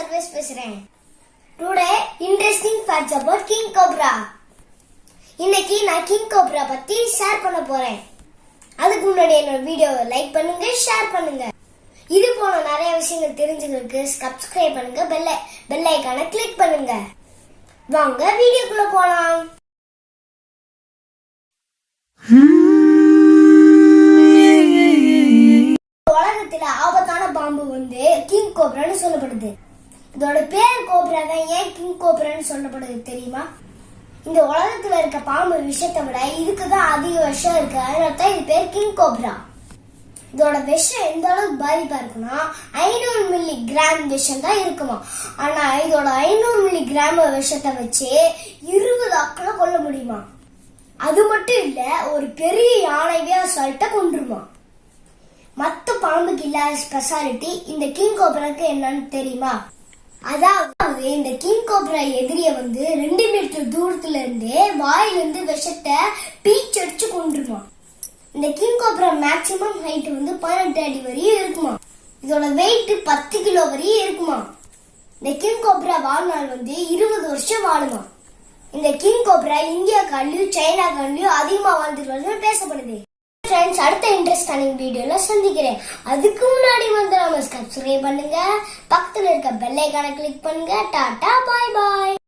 Service பேசுறேன். Today interesting facts about king cobra இன்னைக்கு நான் கிங் கோப்ரா பத்தி ஷேர் பண்ண போறேன். அதுக்கு முன்னாடி என்னோட வீடியோவை லைக் பண்ணுங்க ஷேர் பண்ணுங்க. இது போல நிறைய விஷயங்கள் தெரிஞ்சுக்கிறதுக்கு சப்ஸ்கிரைப் பண்ணுங்க பெல் பெல் ஐக்கான கிளிக் பண்ணுங்க. வாங்க வீடியோக்குள்ள போலாம். உலகத்துல ஆபத்தான பாம்பு வந்து கிங் கோப்ரான்னு சொல்லப்படுது. இதோட பேர் கோப்ரா தான் ஏன் கிங் கோப்ரான்னு சொல்லப்படுது தெரியுமா? இந்த உலகத்துல இருக்க பாம்பு விஷத்தை விட இதுக்கு தான் அதிக விஷம் இருக்கு. அதனால தான் இது பேர் கிங் கோப்ரா இதோட விஷம் எந்த அளவுக்கு பாதிப்பா இருக்குன்னா ஐநூறு மில்லி கிராம் விஷம் தான் இருக்குமா? ஆனா இதோட ஐநூறு மில்லி கிராம் விஷத்தை வச்சு இருபது அக்களை கொல்ல முடியுமா? அது மட்டும் இல்ல ஒரு பெரிய யானைவே அசால்ட்டா கொண்டுருமா மத்த பாம்புக்கு இல்லாத ஸ்பெஷாலிட்டி இந்த கிங் கோப்ராக்கு என்னன்னு தெரியுமா? அதாவது இந்த கிங் கோப்ரா எதிரிய வந்து ரெண்டு மீட்டர் தூரத்துல இருந்தே வாயிலிருந்து விஷத்தை பீச்சடிச்சு கொண்டுருமா இந்த கிங் கோப்ரா மேக்சிமம் ஹைட் வந்து பதினெட்டு அடி வரையும் இருக்குமா இதோட வெயிட் பத்து கிலோ வரையும் இருக்குமா இந்த கிங் கோப்ரா வாழ்நாள் வந்து இருபது வருஷம் வாழுமா இந்த கிங் கோப்ரா இந்தியா காலையும் சைனா காலையும் அதிகமா வாழ்ந்துட்டு வருதுன்னு பேசப்படுது. ஃப்ரெண்ட்ஸ் அடுத்த இன்ட்ரெஸ்டான வீடியோல சந்திக்கிறேன். அதுக்கு முன்னாடி வந்து நம்ம சப்ஸ்கிரைப் பண்ணுங்க. பக்கத்துல இருக்க பெல்லைக்கான கிளிக் பண்ணுங்க. டாடா பாய் பாய்